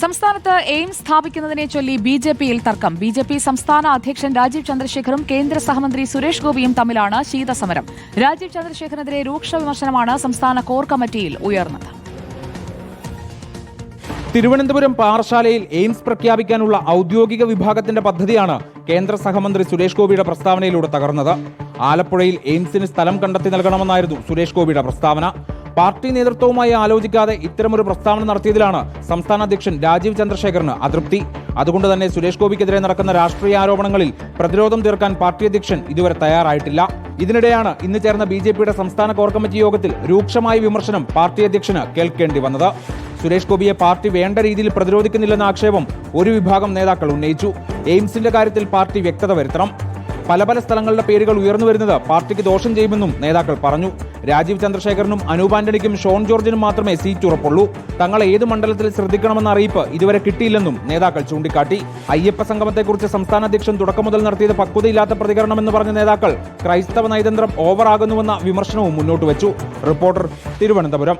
സംസ്ഥാനത്ത് എയിംസ് സ്ഥാപിക്കുന്നതിനെ ചൊല്ലി B J പിയിൽ തർക്കം. ബി ജെ പി സംസ്ഥാന അധ്യക്ഷൻ രാജീവ് ചന്ദ്രശേഖറും കേന്ദ്ര സഹമന്ത്രി സുരേഷ് ഗോപിയും തമ്മിലാണ് ശീതസമരം. രാജീവ് ചന്ദ്രശേഖറിനെതിരെ രൂക്ഷ വിമർശനമാണ് സംസ്ഥാന കോർ കമ്മിറ്റിയിൽ ഉയർന്നത്. തിരുവനന്തപുരം പാറശാലയിൽ എയിംസ് പ്രഖ്യാപിക്കാനുള്ള ഔദ്യോഗിക വിഭാഗത്തിന്റെ പദ്ധതിയാണ് കേന്ദ്ര സഹമന്ത്രി സുരേഷ് ഗോപിയുടെ പ്രസ്താവനയിലൂടെ തകർന്നത്. ആലപ്പുഴയിൽ എയിംസിന് സ്ഥലം കണ്ടെത്തി നൽകണമെന്നായിരുന്നു സുരേഷ് ഗോപിയുടെ പ്രസ്താവന. പാർട്ടി നേതൃത്വവുമായി ആലോചിക്കാതെ ഇത്തരമൊരു പ്രസ്താവന നടത്തിയതിലാണ് സംസ്ഥാന അധ്യക്ഷൻ രാജീവ് ചന്ദ്രശേഖറിന് അതൃപ്തി. അതുകൊണ്ട് തന്നെ സുരേഷ് ഗോപിക്കെതിരെ നടക്കുന്ന രാഷ്ട്രീയ ആരോപണങ്ങളിൽ പ്രതിരോധം തീർക്കാൻ പാർട്ടി അധ്യക്ഷൻ ഇതുവരെ തയ്യാറായിട്ടില്ല. ഇതിനിടെയാണ് ഇന്ന് ചേർന്ന ബി സംസ്ഥാന കോർ കമ്മിറ്റി യോഗത്തിൽ രൂക്ഷമായ വിമർശനം പാർട്ടി അധ്യക്ഷന് കേൾക്കേണ്ടി വന്നത്. സുരേഷ് ഗോപിയെ പാർട്ടി വേണ്ട രീതിയിൽ പ്രതിരോധിക്കുന്നില്ലെന്ന ആക്ഷേപം ഒരു വിഭാഗം നേതാക്കൾ ഉന്നയിച്ചു. എയിംസിന്റെ കാര്യത്തിൽ പാർട്ടി വ്യക്തത വരുത്തണം. പല പല സ്ഥലങ്ങളുടെ പേരുകൾ ഉയർന്നു വരുന്നത് പാർട്ടിക്ക് ദോഷം ചെയ്യുമെന്നും നേതാക്കൾ പറഞ്ഞു. രാജീവ് ചന്ദ്രശേഖരനും അനൂപ് ആന്റണിക്കും ഷോൺ ജോർജിനും മാത്രമേ സീറ്റ് ഉറപ്പുള്ളൂ. തങ്ങൾ ഏത് മണ്ഡലത്തിൽ ശ്രദ്ധിക്കണമെന്ന അറിയിപ്പ് ഇതുവരെ കിട്ടിയില്ലെന്നും നേതാക്കൾ ചൂണ്ടിക്കാട്ടി. അയ്യപ്പ സംഗമത്തെക്കുറിച്ച് സംസ്ഥാന അധ്യക്ഷൻ തുടക്കം മുതൽ നടത്തിയത് പക്വതയില്ലാത്ത പ്രതികരണമെന്ന് പറഞ്ഞ നേതാക്കൾ ക്രൈസ്തവ നയതന്ത്രം ഓവറാകുന്നുവെന്ന വിമർശനവും മുന്നോട്ട് വെച്ചു. റിപ്പോർട്ടർ തിരുവനന്തപുരം.